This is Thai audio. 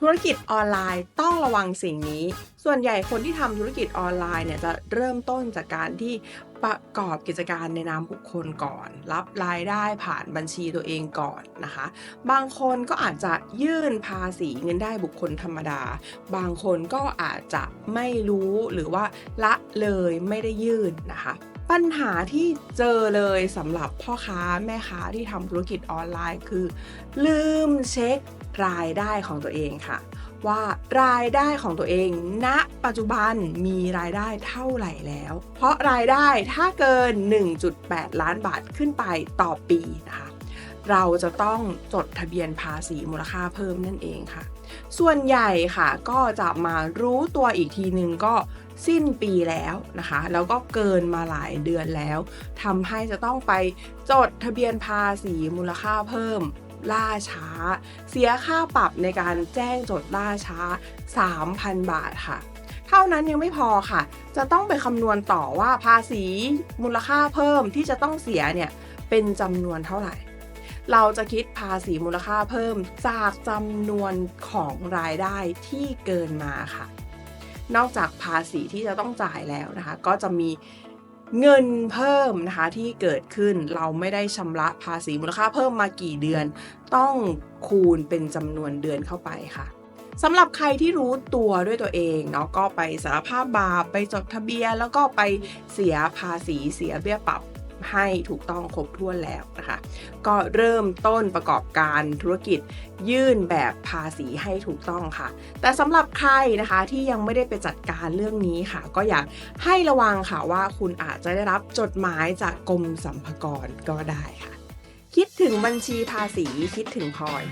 ธุรกิจออนไลน์ต้องระวังสิ่งนี้ ส่วนใหญ่คนที่ทำธุรกิจออนไลน์เนี่ยจะเริ่มต้นจากการที่ประกอบกิจการในนามบุคคลก่อน รับรายได้ผ่านบัญชีตัวเองก่อนนะคะ บางคนก็อาจจะยื่นภาษีเงินได้บุคคลธรรมดา บางคนก็อาจจะไม่รู้หรือว่าละเลยไม่ได้ยื่นนะคะ ปัญหาที่เจอเลยสำหรับพ่อค้าแม่ค้าที่ทำธุรกิจออนไลน์คือ ลืมเช็ครายได้ของตัวเองค่ะ ว่ารายได้ของตัวเองณปัจจุบันมีรายได้เท่าไหร่แล้ว เพราะรายได้ถ้าเกิน 1.8 ล้านบาทขึ้นไปต่อปีนะคะ เราจะต้องจดทะเบียนภาษีมูลค่าเพิ่มนั่นเองค่ะ ส่วนใหญ่ค่ะก็จะมารู้ตัวอีกทีนึงก็สิ้นปีแล้วนะคะ แล้วก็เกินมาหลายเดือนแล้วทำให้จะต้องไปจดทะเบียนภาษีมูลค่าเพิ่มล่าช้า เสียค่าปรับในการแจ้งจดล่าช้า 3,000 บาทค่ะ เท่านั้นยังไม่พอค่ะ จะต้องไปคำนวณต่อว่าภาษีมูลค่าเพิ่มที่จะต้องเสียเนี่ยเป็นจำนวนเท่าไหร่ เราจะคิดภาษีมูลค่าเพิ่มจากจำนวนของรายได้ที่เกินมาค่ะ นอกจากภาษีที่จะต้องจ่ายแล้วนะคะ ก็จะมีเงินเพิ่มนะคะที่เกิดขึ้นเราไม่ได้ชำระภาษีมูลค่าเพิ่มมากี่เดือน ต้องคูณเป็นจำนวนเดือนเข้าไปค่ะสำหรับใครที่รู้ตัวด้วยตัวเองเนาะก็ไปสารภาพบาปไปจดทะเบียน แล้วก็ไปเสียภาษีเสียเบี้ยปรับ ให้ถูกต้องครบถ้วนแล้วนะคะ ก็เริ่มต้นประกอบการธุรกิจยื่นแบบภาษีให้ถูกต้องค่ะ แต่สำหรับใครนะคะที่ยังไม่ได้ไปจัดการเรื่องนี้ค่ะ ก็อยากให้ระวังค่ะว่าคุณอาจจะได้รับจดหมายจากกรมสรรพากรก็ได้ค่ะ คิดถึงบัญชีภาษีคิดถึงพลอย